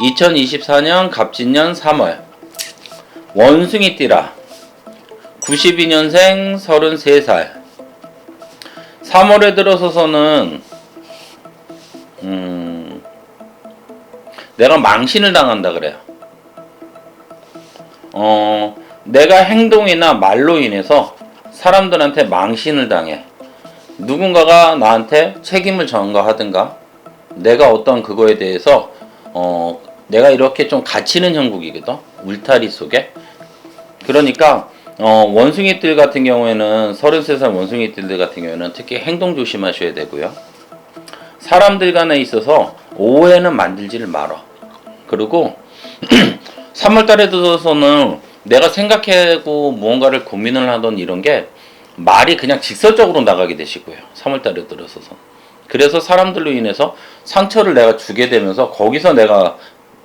(2024년) 갑진년 (3월) 원숭이 띠라 92년생 33살 3월에 들어서서는 음 내가 망신을 당한다 그래요. 어 내가 행동이나 말로 인해서 사람들한테 망신을 당해. 누군가가 나한테 책임을 전가하든가 내가 어떤 그거에 대해서 어 내가 이렇게 좀 갇히는 형국이거든 울타리 속에. 그러니까 어 원숭이들 같은 경우에는 33살 원숭이들 같은 경우에는 특히 행동 조심하셔야 되고요. 사람들 간에 있어서 오해는 만들지를 말어 그리고 3월 달에 들어서는 내가 생각하고 무언가를 고민을 하던 이런 게 말이 그냥 직설적으로 나가게 되시고요. 3월 달에 들어서서. 그래서 사람들로 인해서 상처를 내가 주게 되면서 거기서 내가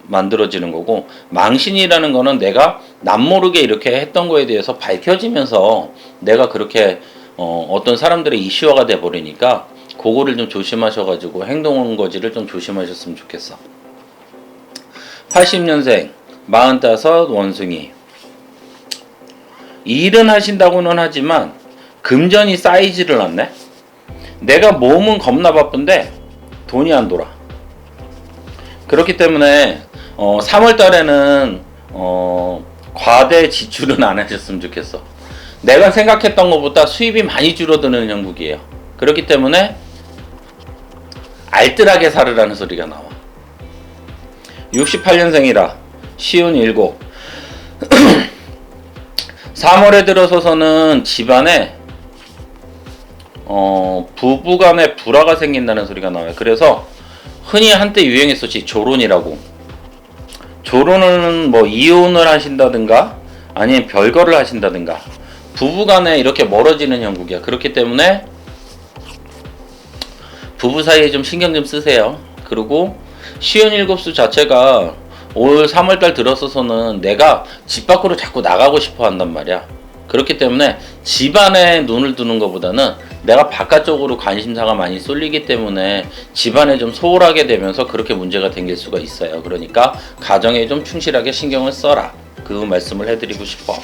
만들어지는 거고 망신이라는 거는 내가 남모르게 이렇게 했던 거에 대해서 밝혀지면서 내가 그렇게 어, 어떤 사람들의 이슈화가 돼 버리니까 그거를 좀 조심하셔가지고 행동 거지를 좀 조심하셨으면 좋겠어. 80년생 45 원숭이 일은 하신다고는 하지만 금전이 쌓이지를 않네. 내가 몸은 겁나 바쁜데 돈이 안 돌아. 그렇기 때문에 어, 3월 달에는 어, 과대 지출은 안 하셨으면 좋겠어. 내가 생각했던 것보다 수입이 많이 줄어드는 형국이에요. 그렇기 때문에 알뜰하게 살으라는 소리가 나와. 68년생이라 시운 7 3월에 들어서서는 집안에 어, 부부간에 불화가 생긴다는 소리가 나와요. 그래서 흔히 한때 유행했었지 조론이라고. 조론은 뭐 이혼을 하신다든가 아니면 별거를 하신다든가 부부간에 이렇게 멀어지는 형국이야. 그렇기 때문에 부부 사이에 좀 신경 좀 쓰세요. 그리고 시운 일곱 수 자체가 올 3월달 들어서서는 내가 집 밖으로 자꾸 나가고 싶어 한단 말이야. 그렇기 때문에 집안에 눈을 두는 것보다는 내가 바깥쪽으로 관심사가 많이 쏠리기 때문에 집안에 좀 소홀하게 되면서 그렇게 문제가 생길 수가 있어요. 그러니까 가정에 좀 충실하게 신경을 써라. 그 말씀을 해드리고 싶어.